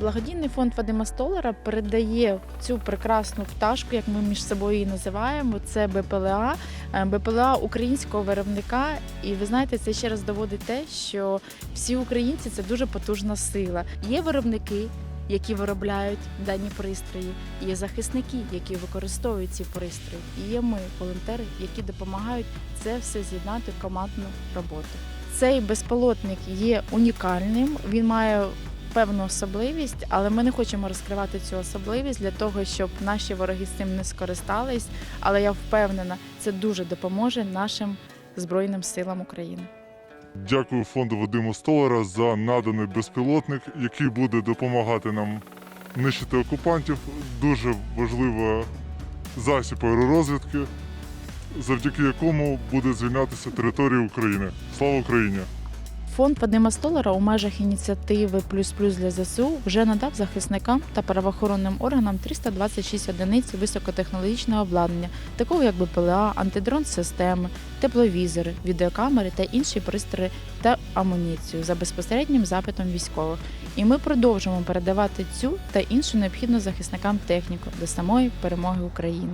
Благодійний фонд Вадима Столара передає цю прекрасну пташку, як ми між собою її називаємо. Це БПЛА, е, БПЛА українського виробника. І ви знаєте, це ще раз доводить те, що всі українці це дуже потужна сила. Є виробники. Які виробляють дані пристрої, є захисники, які використовують ці пристрої, і є ми, волонтери, які допомагають це все з'єднати в командну роботу. Цей безпілотник є унікальним. Він має певну особливість, але ми не хочемо розкривати цю особливість для того, щоб наші вороги з цим не скористались. Але я впевнена, це дуже допоможе нашим збройним силам України. Дякую фонду Вадима Столара за наданий безпілотник, який буде допомагати нам нищити окупантів. Дуже важлива засіб аеророзвідки, завдяки якому буде звільнятися територія України. Слава Україні! Фонд Вадима Столара у межах ініціативи Плюс Плюс для ЗСУ вже надав захисникам та правоохоронним органам 326 одиниць високотехнологічного обладнання, такого як БПЛА, антидрон системи, тепловізори, відеокамери та інші пристрої та амуніцію за безпосереднім запитом військових. І ми продовжимо передавати цю та іншу необхідну захисникам техніку до самої перемоги України.